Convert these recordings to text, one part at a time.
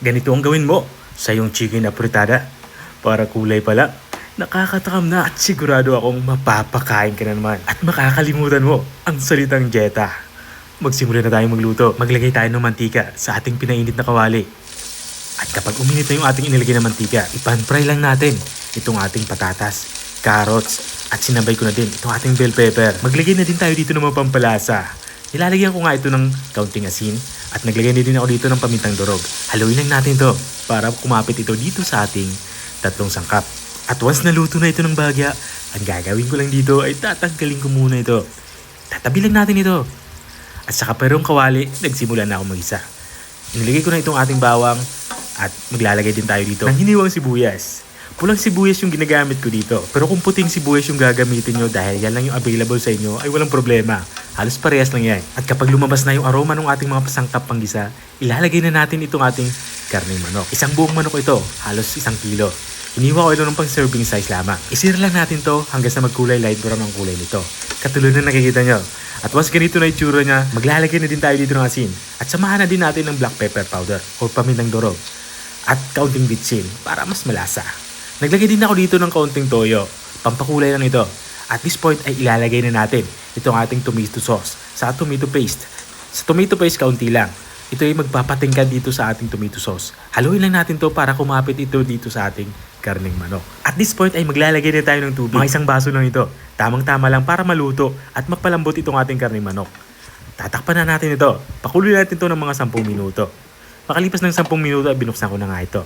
ganito ang gawin mo sa iyong chicken apritada. Para kulay pala. Nakakatakam na at sigurado akong mapapakain ka na naman. At makakalimutan mo ang salitang jeta. Magsimula na tayong magluto. Maglagay tayo ng mantika sa ating pinainit na kawali. At kapag uminit na yung ating inilagay na mantika, ipan-fry lang natin itong ating patatas, carrots, at sinabay ko na din itong ating bell pepper. Maglagay na din tayo dito ng mga pampalasa. Nilalagyan ko nga ito ng kaunting asin at naglagay na din ako dito ng pamintang durog. Haluin lang natin to para kumapit ito dito sa ating tatlong sangkap. At once naluto na ito ng bagya, ang gagawin ko lang dito ay tatanggalin ko muna ito. Tatabi lang natin ito. At sa kaperong kawali, nagsimula na ako mag-isa. Inilagay ko na itong ating bawang at maglalagay din tayo dito ng hiniwang sibuyas. Pulang sibuyas yung ginagamit ko dito. Pero kung puting sibuyas yung gagamitin nyo dahil yan lang yung available sa inyo, ay walang problema. Halos parehas lang yan. At kapag lumabas na yung aroma ng ating mga pasangkap panggisa, ilalagay na natin itong ating karning manok. Isang buong manok ito, halos isang kilo. Iniwa ko ito ng pang serving size lamang. Isir lang natin to hanggang sa magkulay light brown ang kulay nito. Katulad na nakikita nyo. At once ganito na itsura niya, maglalagay na din tayo dito ng asin. At samahan na din natin ng black pepper powder o pamintang durog. At kaunting bitsin para mas malasa. Naglagay din ako dito ng kaunting toyo. Pampakulay lang ito. At this point ay ilalagay na natin itong ating tomato sauce sa tomato paste. Sa tomato paste, kaunti lang. Ito ay magpapatingkad dito sa ating tomato sauce. Haluin lang natin to para kumapit ito dito sa ating karning manok. At this point ay maglalagay na tayo ng tubig. Mga isang baso lang ito. Tamang-tama lang para maluto at mapalambot itong ating karning manok. Tatakpan na natin ito. Pakuloy natin ito ng mga 10 minuto. Makalipas ng 10 minuto ay binuksan ko na nga ito.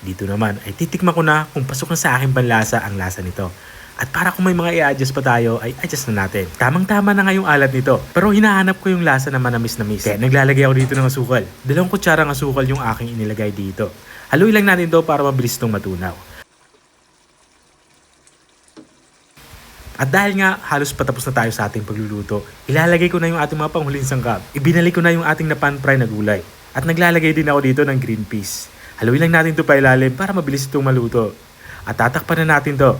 Dito naman ay titikman ko na kung pasok na sa aking panlasa ang lasa nito. At para kung may mga i-adjust pa tayo, ay adjust na natin. Tamang-tama na nga alat nito. Pero hinahanap ko yung lasa na manamis-namis. Kaya naglalagay ako dito ng asukal. Dalawang kutsarang asukal yung aking inilagay dito. Haluin lang natin to para mabilis itong matunaw. At dahil nga halos patapos na tayo sa ating pagluluto, ilalagay ko na yung ating mga panghuling sangkap. Ibinalik ko na yung ating napan-fry na gulay. At naglalagay din ako dito ng green peas. Haluin lang natin to pa ilalim para mabilis itong maluto. At tatakpan na natin to.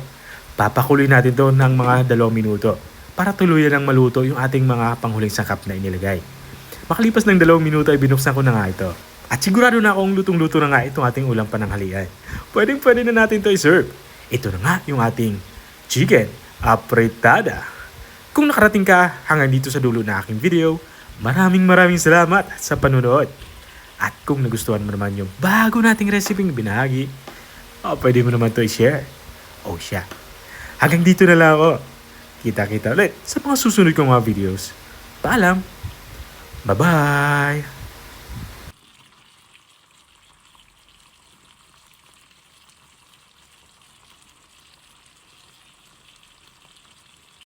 Papakuloy natin to ng mga dalawang minuto para tuluyan ng maluto yung ating mga panghuling sangkap na inilagay. Makalipas ng dalawang minuto ay binuksan ko na nga ito. At sigurado na akong lutong-luto na nga itong ating ulam pananghalian. Pwedeng pwede na natin to i-serve. Ito na nga yung ating chicken apretada. Kung nakarating ka hanggang dito sa dulo na aking video, maraming maraming salamat sa panunood. At kung nagustuhan mo naman yung bago nating recipe binahagi, oh, pwede mo naman to i-share. Oh, siya. Hanggang dito na lang ako. Kita-kita ulit sa mga susunod kong mga videos. Paalam! Bye-bye!